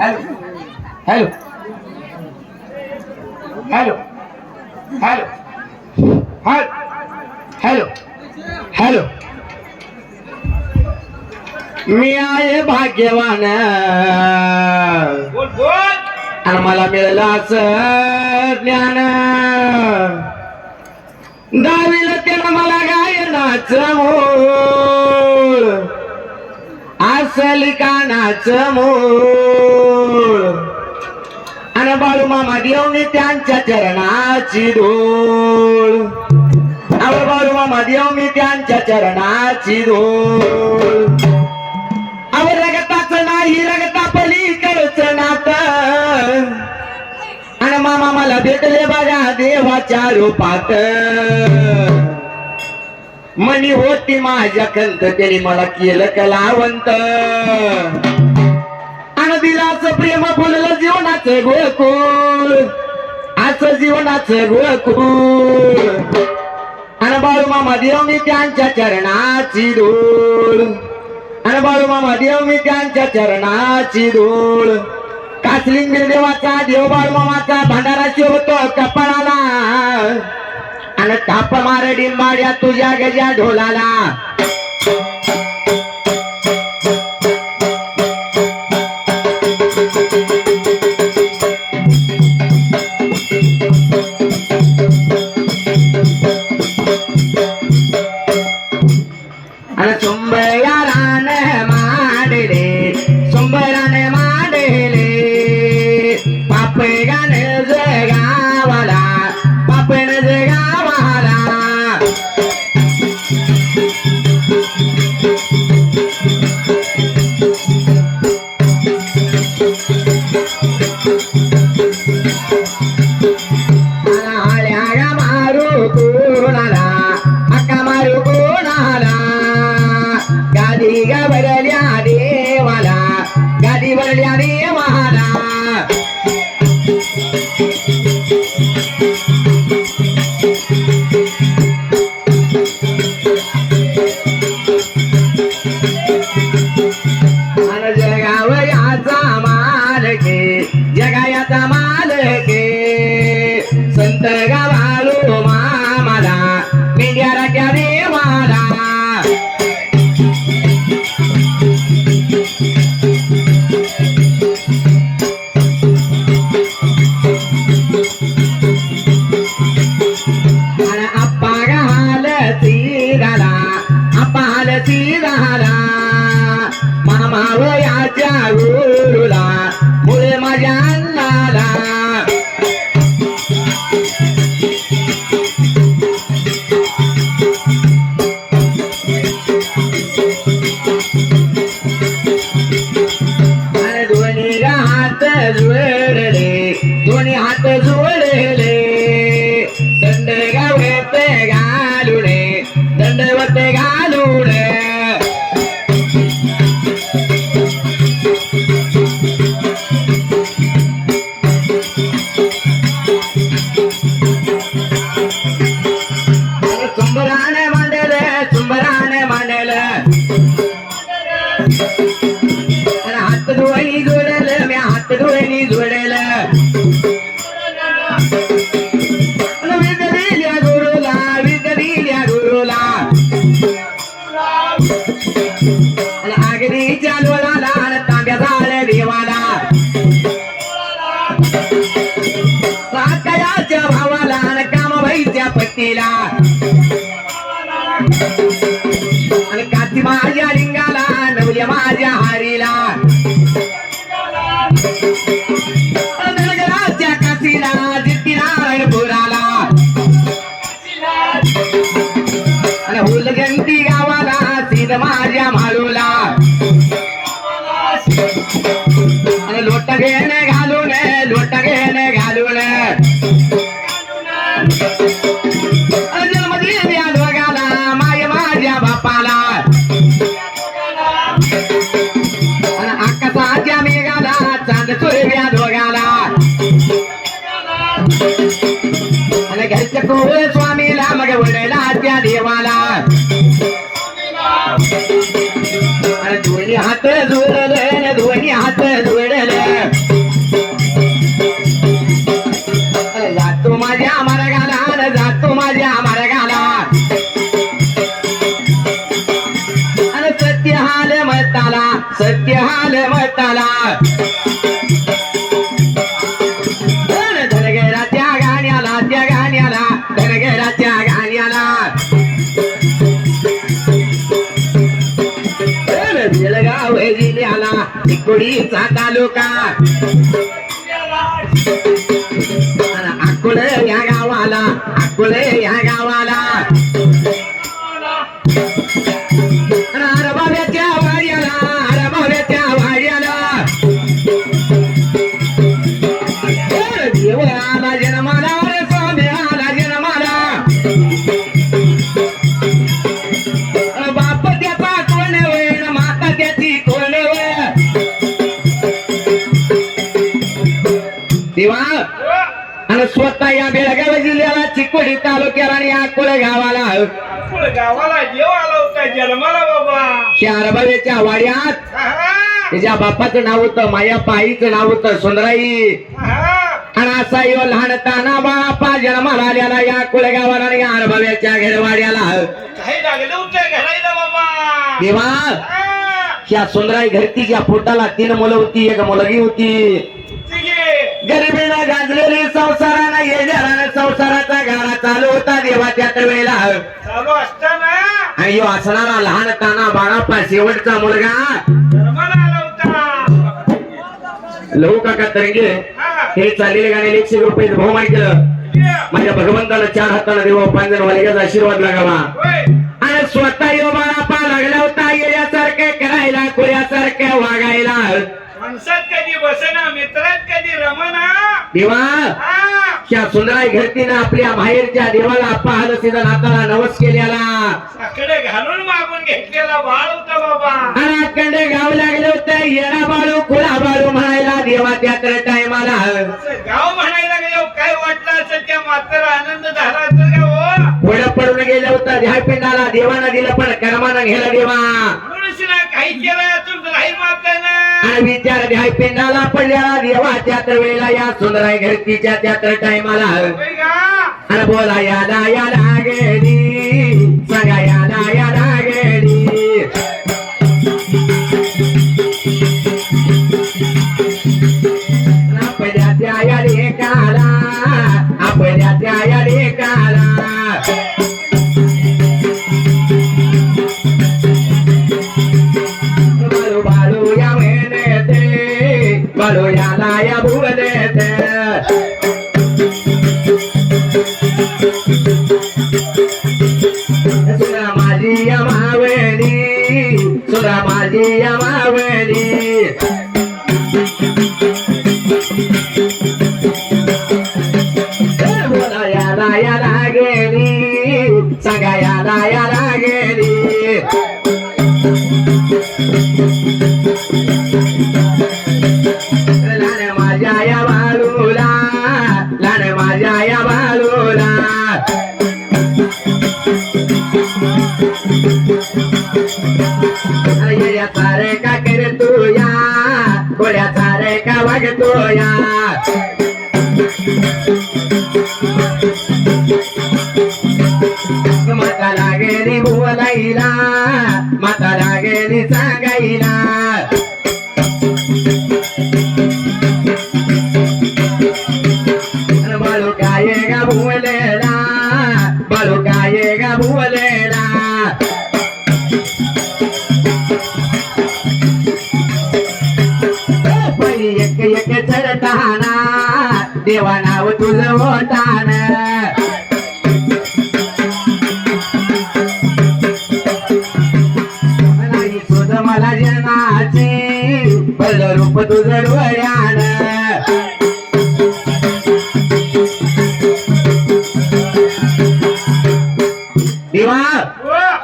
Hello. Hello. Hello. Hello. Hello. Hello. Hello. मी आहे भाग्यवान. आणि मला मिळालं असं ज्ञान. दहावीला त्यानं मला गायनाचं मूळ. असल कानाचं मूळ. मामा देवनी त्यांच्या चरणाची धूळ अहो बाळू मामा देव मी त्यांच्या चरणाची धूळ अव रगताच नाही रगता पलीकडच नात. आणि मामा मला भेटले बघा देवाच्या रूपात. मनी होती माझ्या खंत त्याने मला केलं कलावंत. आणि दिलाच प्रेम फुललं जीवनाचं गोकुळ. असं जीवनाचं गोकुळ. आणि बाळू मामा देव मी त्यांच्या चरणाची धूळ. आणि बाळू मामा देव मी त्यांच्या चरणाची धूळ. कासलिंग देवाचा देव बाळू मामाचा भांडारा शिवतो कपाळाला. आणि ताप मार डिंबाड्या तुझ्या गजा ढोलाला. பட்டியலா कुडीचा तालुका. त्या अरबाव्याच्या वाड्यात. आहा, त्याच्या बापाचं नाव होतं मायाप्पा आईचं नाव होतं सुंदराई. आणि असा यो लहानताना बापा जन्माला आलेला या कुळगावाला आणि या अरबाव्याच्या घेरवाड्याला. आहा, त्या सुंदराई घरतीच्या पोटाला तीन मुलं होती एक मुलगी होती. गरिबीनं गाजलेली संसारानं येणारा संसाराचा गाडा चालू होता देवाच्या वेळेला चालू असताना आणि यो असणारा लहानताना बाळाप्पा शेवटचा मुलगा. जन्माला आला होता. लहू काका तरंगे हा, चाललेले गाणे एकशे रुपये बहुमान केलं ठीक आहे. माझ्या भगवंताला चार हाताने देवा पांजर वालिकाचा आशीर्वाद लागावा. होय. आणि स्वतः यो बाळापा लागला होता येण्यासारखे करायला कुऱ्यासारखे वागायला. माणसात कधी बसना मित्रात कधी रमना? देवा त्या सुंदराई घरतीनं आपल्या माहेरच्या देवाला पाहलं सिद्ध नाताला नवस केलेला. साकडे घालून मागून घेतलेला बाळ होता बाबा. अखंडे गाव लागले होते येणा बाळू खुला बाळू म्हणायला देवा त्या टायमाला. असं गाव म्हणायला गेलो काय वाटलं असं त्या मात्र आनंद झाला असेल का हो? पुढं पडून गेलं होतं ध्यापिंडाला देवानं दिलं पण कर्मानं गेला देवा. काही केलं तुमचं नाही माताना आणि विचार ध्यापिंडाला पडलेला देवा त्या तर वेळेला या सुंदराई घरतीच्या त्या तर टायमाला होय का? आणि बोला याला याला गेली. Hey! गोड्या सारे का वागतो या. माता लागेली बोलायला माता लागेली सांगायला एक चढताना देवा नाव तुझं नाही तुझ मला जनाची पहिलं रूप तुझं डोळ्यान. देवा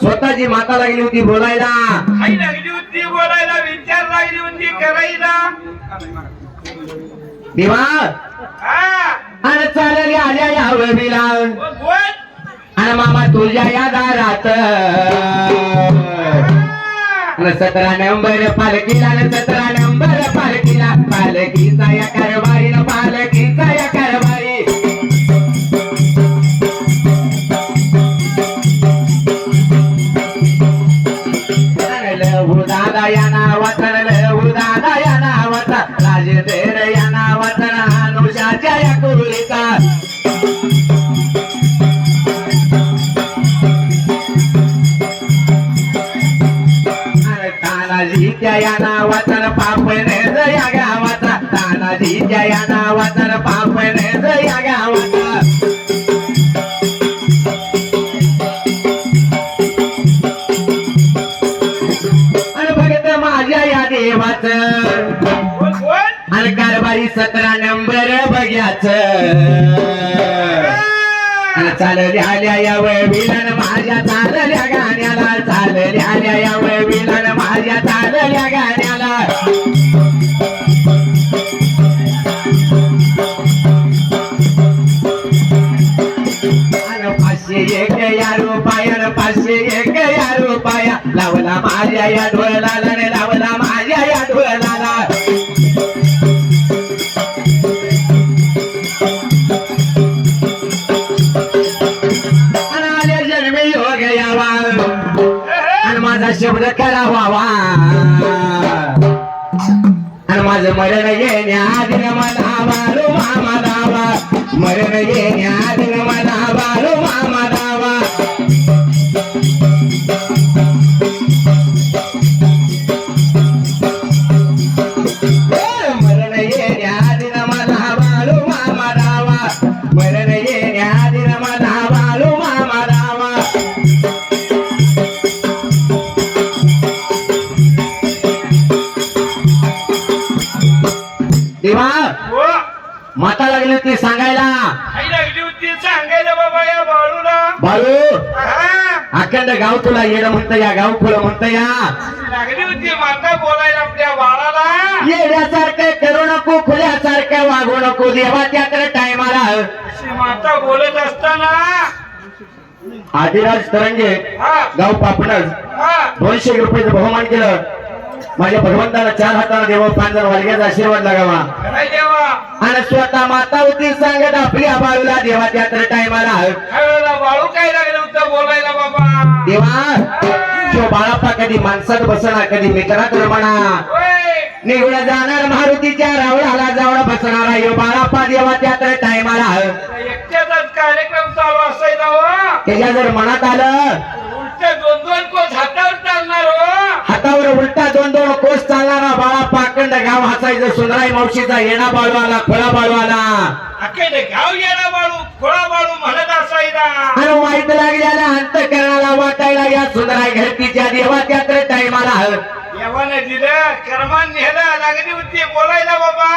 स्वतःची माता लागली होती बोलायला. हा. चालली आल्या या आणि मामा तुझ्या या दारात. सतरा नंबर पालखीला सतरा नंबर पालखीला पालखीचा या कारभारी न चालल्या आल्या या विलन माझ्या चालल्या गाण्याला चालल्या आल्या या विलन माझ्या चालल्या गाण्याला. पाचशे एक या रुपया पाचशे एक या रुपया. लावला माझ्या या ढोलाला लावला माझ्या या ढोलाला शब्द खरा व्हावा आणि माझं मरण येण्याआधी मला बाळू मामा दावा. मरण येण्याआधी मला बाळू मामा दावा. अखंड गाव तुला येणं म्हणतं या गाव खुलं म्हणतं या. लागली होती माता बोलायला आपल्या बाळाला. येण्यासारखं करू नको खुल्यासारखं वागू नको देवा त्याकडे टायमाला अशी माता बोलत असताना आदिराज तरंगे हा. गाव पापणच हा. दोनशे रुपयाचं बहुमान केलं. माझ्या भगवंताला चार हाताला देवा जण वालग्याचा आशीर्वाद लागावा. आणि स्वतः माता होती सांगत आपल्या बाळूला देवा त्याकडे टायमाला. त्यावेळेला बाळू काय लागलं होतं बोलायला बाबा? देवा तो बाळापा कधी माणसात बसणार कधी मित्रात रमणा होय. निघून जाणार मारुतीच्या रावळाला जावळ बसणारा यो बाळापा देवा त्याकडे टायमाला. एकट्याचाच कार्यक्रम चालू असायचा हो. त्याच्या जर मनात आलं दोन दोन सुंदराई मावशीचा येणा बाळू आला खोळा बाळू आला अखेर गाव येणा बाळू खोळा बाळू म्हणत असायचा आणि वाईट लागल्याला अंत करणारा वाटायला या सुंदराई घरतीच्या देवा त्याकडे टायमाला देवाने दिलं कर्मान नेलं लागली होती बोलायला बाबा.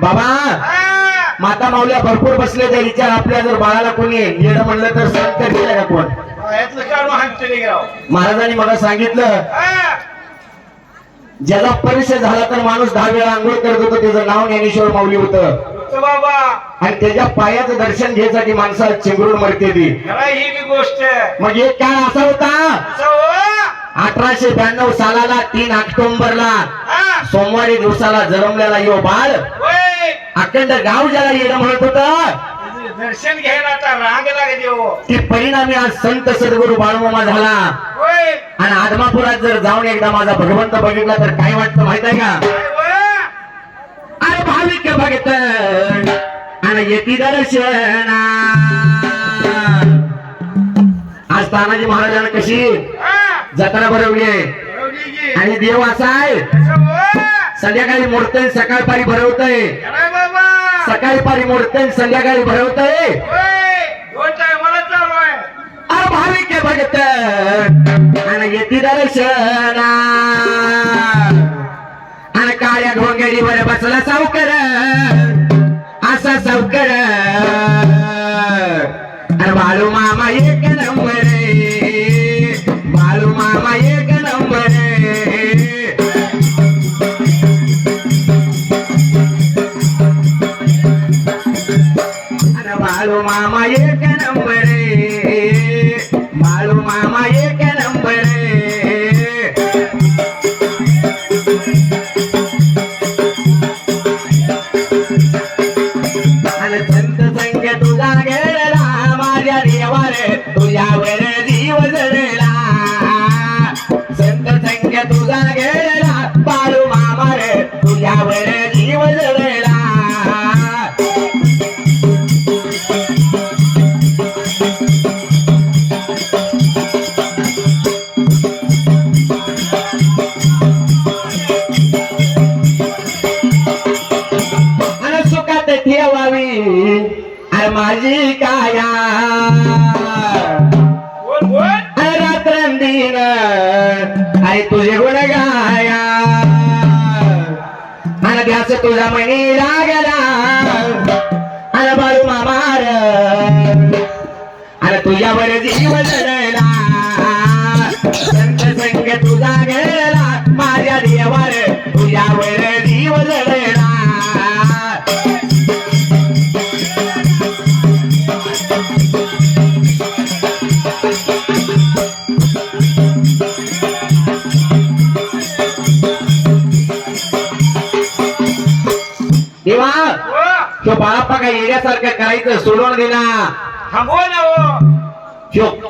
बाबा हा. माता माऊल्या भरपूर बसले तर विचार आपल्या जर बाळाला कोणी येणं म्हणलं तर संत केलं का कोण? यातलं काढून हाणते गाव. महाराजांनी मला सांगितलं हा. ज्याचा परिचय झाला तर माणूस दहा वेळा आंघोळ करत होतं त्याचं नाव ज्ञानेश्वर माऊली होतं. आणि त्याच्या पायाचं दर्शन घ्यायसाठी माणसाला चिंगरून मरते ती. ही गोष्ट. मग एक काळ असा होता. हो? अठराशे ब्याण्णव सालाला तीन ऑक्टोबरला. सोमवारी दिवसाला जन्मलेला यो बाळ. होय. अखंड गाव ज्याला येणं म्हणत होतं. दर्शन घ्यायला रांग लागली हो. ती परिणामी आज संत सद्गुरू बाळमामा झाला. आणि आदमापुरात जर जाऊन एकदा माझा भगवंत बघितला तर काय वाटतं माहीत आहे का? अरे भाविक भगत आणि येती दर्शना आज तानाजी महाराजांना कशी. जत्रा भरवली आहे. आणि देव असा आहे? संध्याकाळी मूर्ती सकाळ पारी भरवतय सकाळी पारी मूर्ती संध्याकाळी भरवतय होय दोन टायमाला चालू आहे अरे भाविक भगत आणि येती दर्शना. आणि काळ्या घोंगडीवर बसला सावकर. असा सावकर. अरे बाळू काया रात्रंदीन अरे तुझे गुण गाया। आणि ध्यास तुझा मनी लागला आणि बाळू मामार. आणि तुझ्यावर जीव येण्यासारखं करायचं सोडून दिला. थांबव ना हो.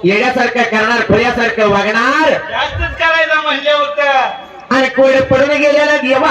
येण्यासारखं करणार खोल्यासारखं वागणार. जास्तच करायला म्हणले होतं आणि कोण पडून गेलेला देवा